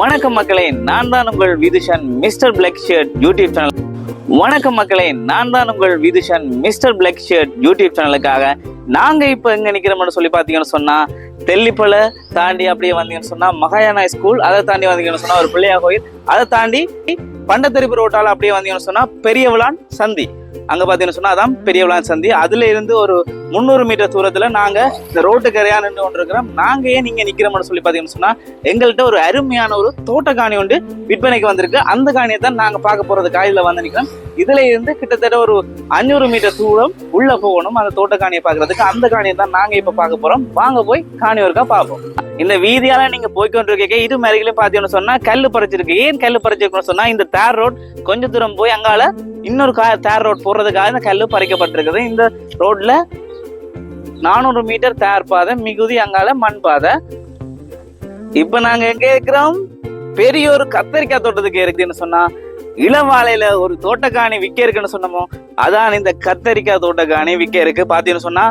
வணக்கம் மக்களே நான் தான் உங்கள் Vithushan mister black shirt YouTube channel. வணக்கம் மக்களே நான் தான் உங்கள் Vithushan mister black shirt YouTube சேனலுக்காக. நாங்க இப்ப எங்க நிற்கிறோம்னு சொல்லி பார்த்தீங்கன்னு சொன்னா தெல்லிப்பளை தாண்டி அப்படியே வந்தீங்கன்னு சொன்னா மகாயானா ஸ்கூல் அதை தாண்டி வந்தீங்கன்னு சொன்னா ஒரு பிள்ளையா கோயில் அதை தாண்டி பண்டத்தரிப்பு ரோட்டால் அப்படியே வந்தீங்கன்னு சொன்னா பெரியவளான் சந்தி. அங்க பாத்தீங்கன்னா சொன்னா அதான் பெரியவளான் சந்தி. அதுல இருந்து ஒரு முந்நூறு மீட்டர் தூரத்துல நாங்க இந்த ரோட்டு கரையா நின்று கொண்டிருக்கிறோம். நாங்க ஏன் நீங்க நிக்கிறோம்னு சொல்லி பாத்தீங்கன்னு சொன்னா எங்கள்கிட்ட ஒரு அருமையான ஒரு தோட்ட காணி உண்டு விற்பனைக்கு வந்திருக்கு. அந்த காணியை தான் நாங்க பார்க்க போறது. காயில வந்து நிக்கிறோம். இதுல இருந்து கிட்டத்தட்ட ஒரு அஞ்சூறு மீட்டர் தூரம் உள்ள போகணும் அந்த தோட்ட காணியை பாக்குறதுக்கு அந்த காணியை தான் நாங்க இப்ப பார்க்க போறோம். வாங்க போய் காணி ஒருக்கா பார்ப்போம். இந்த வீதியால நீங்க போய்க்கொண்டிருக்க இது மேரைகளையும் பாத்தீங்கன்னு சொன்னா கல்லு பறிச்சிருக்கு. ஏன் கல்லு பறிச்சிருக்குன்னு சொன்னா இந்த தேர் ரோட் கொஞ்ச தூரம் போய் அங்கால இன்னொரு கா தேர் ரோட் போடுறதுக்காக இந்த கல்லு பறிக்கப்பட்டிருக்குது. இந்த ரோட்ல நானூறு மீட்டர் தேர் பாதை மிகுதி அங்கால மண் பாதை. இப்ப நாங்க எங்க இருக்கிறோம்? பெரிய ஒரு கத்தரிக்காய் தோட்டத்துக்கு இருக்குன்னு சொன்னா இளவாலையில ஒரு தோட்டக்காணி விக்க இருக்குன்னு சொன்னோமோ அதான் இந்த கத்தரிக்காய் தோட்டக்காணி விக்க இருக்கு. பாத்தீங்கன்னு சொன்னா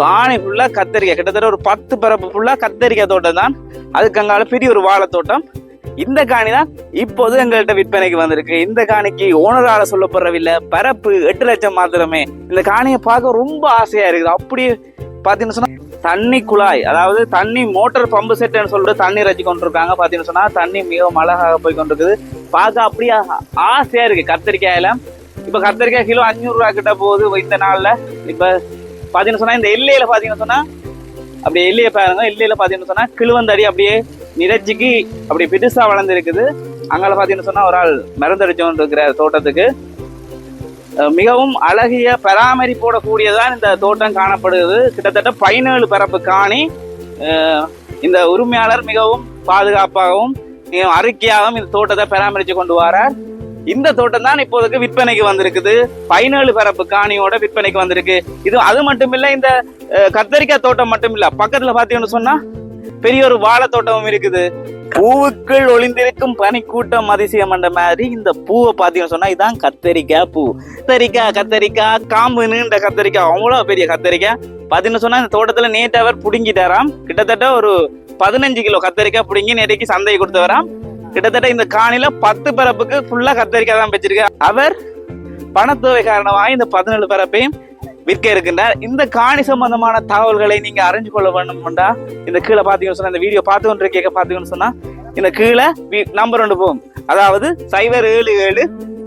காணி ஃபுல்லா கத்தரிக்காய். கிட்டத்தட்ட ஒரு பத்து பரப்பு ஃபுல்லா கத்தரிக்காய் தோட்டம் தான். அதுக்கு அங்கால பெரிய ஒரு வாழை தோட்டம். இந்த காணி தான் இப்போது எங்கள்கிட்ட விற்பனைக்கு வந்திருக்கு. இந்த காணிக்கு ஓனரால சொல்லப்படுறவில்லை பரப்பு எட்டு லட்சம் மாத்திரமே. இந்த காணியை பார்க்க ரொம்ப ஆசையா இருக்குது. அப்படியே பாத்தீங்கன்னு சொன்னா தண்ணி குழாய் அதாவது தண்ணி மோட்டர் பம்பு செட்னு சொல்லிட்டு தண்ணி ரச்சு கொண்டிருக்காங்க. பார்த்தீங்கன்னு சொன்னால் தண்ணி மிகவும் அழகாக போய் கொண்டிருக்குது. பார்க்க அப்படியே ஆசையாக இருக்குது கத்திரிக்காயில் இப்போ கத்திரிக்காய் கிலோ அஞ்சூறுரூவா கிட்ட போகுது இந்த நாளில். இப்போ பார்த்தீங்கன்னு சொன்னால் இந்த எல்லையில் பார்த்தீங்கன்னு சொன்னால் அப்படியே எல்லையை பாருங்க. எல்லையில் பார்த்தீங்கன்னு சொன்னால் கிழுவந்தடி அப்படியே நிறச்சிக்கு அப்படி பெருசாக வளர்ந்துருக்குது. அங்கே பார்த்தீங்கன்னு சொன்னால் ஒரு ஆள் மருந்தடிச்சோன்னு இருக்கிற தோட்டத்துக்கு. மிகவும் அழகிய பராமரிப்போட கூடியதான் இந்த தோட்டம் காணப்படுகிறது. கிட்டத்தட்ட பதினேழு பரப்பு காணி இந்த உரிமையாளர் மிகவும் பாதுகாப்பாகவும் மிகவும் அறிக்கையாகவும் இந்த தோட்டத்தை பராமரித்து கொண்டு வரார். இந்த தோட்டம் தான் இப்போதைக்கு விற்பனைக்கு வந்திருக்குது. பதினேழு பரப்பு காணியோட விற்பனைக்கு வந்திருக்கு. இது அது மட்டும் இல்லை இந்த கத்தரிக்காய் தோட்டம் மட்டும் இல்லை பக்கத்தில் பார்த்தீங்கன்னு சொன்னா பெரிய ஒரு வாழை தோட்டமும் இருக்குது. பூவுக்குள் ஒளிந்திருக்கும் பனிக்கூட்டம் அதிசயம் என்ற மாதிரி இந்த பூவை பாத்தீங்கன்னு சொன்னா இதான் கத்தரிக்காய் பூ. கத்தரிக்காய் கத்தரிக்காய் காம்பு நீண்ட கத்தரிக்காய் அவ்வளவு பெரிய கத்தரிக்காய். பாத்தீங்கன்னு சொன்னா இந்த தோட்டத்துல நேற்று அவர் புடுங்கிட்டாராம். கிட்டத்தட்ட ஒரு பதினஞ்சு கிலோ கத்தரிக்காய் புடுங்கி நேற்றைக்கு சந்தையை கொடுத்தவராம் கிட்டத்தட்ட இந்த காணில பத்து பரப்புக்கு ஃபுல்லா கத்தரிக்காய் தான் வச்சிருக்கார். அவர் பணத்தொகை காரணமாக இந்த பதினேழு பரப்பையும் விற்க இருக்கின்றார். இந்த காணி சம்பந்தமான தகவல்களை நீங்க அறிஞ்சு கொள்ள வேண்டும்டா இந்த கீழே பாத்தீங்கன்னு சொன்னா இந்த வீடியோ பார்த்து கொண்டு கேட்க பாத்தீங்கன்னு சொன்னா இந்த கீழே நம்பர் ஒன்று போகும். அதாவது சைபர் ஏழு ஏழு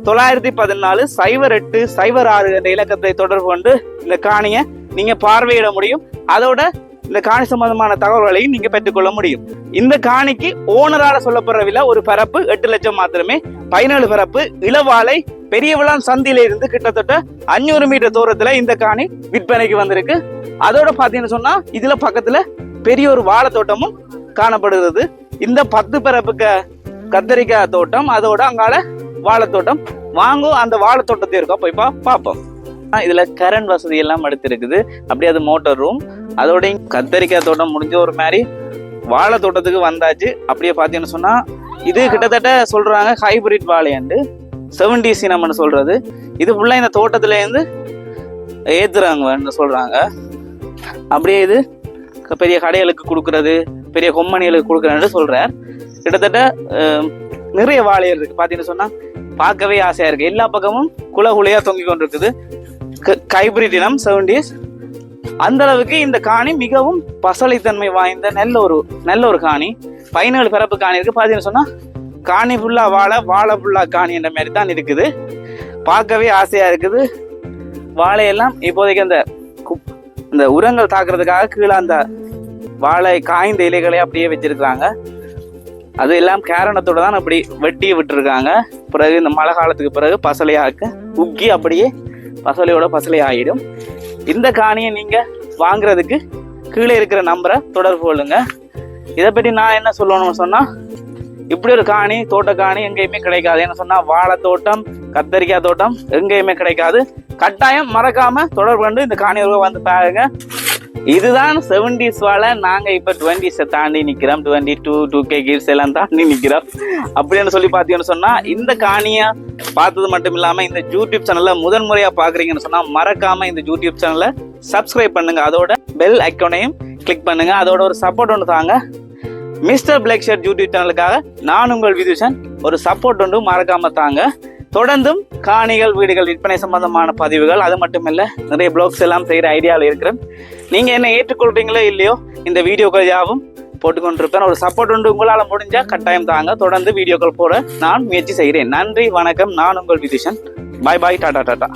தொள்ளாயிரத்தி பதினாலு சைபர் எட்டு சைபர் ஆறு என்ற இலக்கத்தை தொடர்பு கொண்டு இந்த காணியை நீங்க பார்வையிட முடியும். அதோட இந்த காணி சம்பந்தமான தகவல்களையும் நீங்க பெற்றுக்கொள்ள முடியும். இந்த காணிக்கு ஓனரால சொல்லப்படுற விலை ஒரு பரப்பு எட்டு லட்சம் மாத்திரமே. பதினேழு பரப்பு இளவாலை பெரியவிளான் சந்தியில இருந்து கிட்டத்தட்ட அஞ்சூறு மீட்டர் தூரத்துல இந்த காணி விற்பனைக்கு வந்திருக்கு. அதோட பாத்தீங்கன்னு சொன்னா இதுல பக்கத்துல பெரிய ஒரு வாழை தோட்டமும் காணப்படுகிறது. இந்த பத்து பரப்புக்கு க- கத்தரிக்காய் தோட்டம் அதோட அங்கால வாழைத்தோட்டம். வாங்கும் அந்த வாழைத்தோட்டத்தை இருக்கா? போய் பா பார்ப்போம். இதில் கரண்ட் வசதி எல்லாம் எடுத்துருக்குது. அப்படியே அது மோட்டர் ரூம் அதோடய கத்தரிக்காய் தோட்டம் முடிஞ்ச ஒரு மாதிரி வாழை தோட்டத்துக்கு வந்தாச்சு. அப்படியே பார்த்தீங்கன்னு சொன்னால் இது கிட்டத்தட்ட சொல்கிறாங்க ஹைபிரிட் வாழையாண்டு. செவன்டி சினம்னு சொல்கிறது இது ஃபுல்லாக இந்த தோட்டத்துலேருந்து ஏற்றுறாங்கன்னு சொல்கிறாங்க அப்படியே இது பெரிய கடைகளுக்கு கொடுக்கறது பெரிய கொம்மணிகளுக்கு கொடுக்குறேன்னு சொல்கிறார் கிட்டத்தட்ட நிறைய வாழைகள் இருக்குது பார்த்தீங்கன்னு சொன்னால் பார்க்கவே ஆசையாக இருக்குது எல்லா பக்கமும் குல குலையா தொங்கி கொண்டிருக்குது. ஹைபிரிட் செவன்டிஸ் அந்த அளவுக்கு இந்த காணி மிகவும் பசலைத்தன்மை வாய்ந்த நல்ல ஒரு நல்ல ஒரு காணி. பதினேழு பிறப்பு காணி இருக்கு. பாத்தீங்கன்னு சொன்னா காணி ஃபுல்லா வாழை வாழை ஃபுல்லாக காணி என்ற மாதிரி தான் இருக்குது. பார்க்கவே ஆசையா இருக்குது. வாழையெல்லாம் இப்போதைக்கு அந்த குப்- இந்த உரங்கள் தாக்குறதுக்காக கீழே அந்த வாழை காய்ந்த இலைகளை அப்படியே வச்சிருக்கிறாங்க. அது எல்லாம் காரணத்தோட தான் அப்படி வெட்டி விட்டுருக்காங்க. பிறகு இந்த மழை காலத்துக்கு பிறகு பசலையாக்க உக்கி அப்படியே பசலையோட பசலை ஆயிடும் இந்த காணியை நீங்க வாங்குறதுக்கு கீழே இருக்கிற நம்பரை தொடர்பு கொள்ளுங்க. இதை பற்றி நான் என்ன சொல்லணும்னு சொன்னா இப்படி ஒரு காணி தோட்ட காணி எங்கேயுமே கிடைக்காது. என்ன சொன்னா வாழை தோட்டம் கத்தரிக்காய் தோட்டம் எங்கேயுமே கிடைக்காது. கட்டாயம் மறக்காம தொடர்பு கொண்டு இந்த காணி வந்து பாருங்க. இதுதான் செவன்டிஸ் வாழ நாங்க இப்ப டுவெண்ட்டிஸை தாண்டி நிக்கிறோம். Twenty two two K kids எல்லாம் தாண்டி நிக்கிறோம். அப்படின்னு சொல்லி பாத்தீங்கன்னு சொன்னா இந்த காணியை பார்த்தது மட்டும் இல்லாமல் இந்த யூடியூப் சேனலில் முதன்முறையாக பார்க்குறீங்கன்னு சொன்னால் மறக்காமல் இந்த யூடியூப் சேனலை சப்ஸ்கிரைப் பண்ணுங்க. அதோட பெல் ஐக்கோனையும் கிளிக் பண்ணுங்கள் அதோட ஒரு சப்போர்ட் ஒன்று தாங்க. மிஸ்டர் பிளாக் ஷர்ட் யூடியூப் சேனலுக்காக நான் உங்கள் விதுஷன். ஒரு சப்போர்ட் ஒன்று மறக்காம தாங்க. தொடர்ந்தும் காணிகள் வீடுகள் விற்பனை சம்பந்தமான பதிவுகள் அது மட்டும் இல்லை நிறைய பிளாக்ஸ் எல்லாம் செய்கிற ஐடியாவில் இருக்கிறேன். நீங்கள் என்ன ஏற்றுக்கொள்கிறீங்களோ இல்லையோ இந்த வீடியோக்கள் யாவும் போட்டுக்கொண்டிருப்பேன். ஒரு சப்போர்ட் உண்டு உங்களால் முடிஞ்சா கட்டாயம் தாங்க. தொடர்ந்து வீடியோக்கள் போட நான் முயற்சி செய்கிறேன். நன்றி வணக்கம். நான் உங்கள் விதிஷன். பாய் பாய் டாடா டாடா.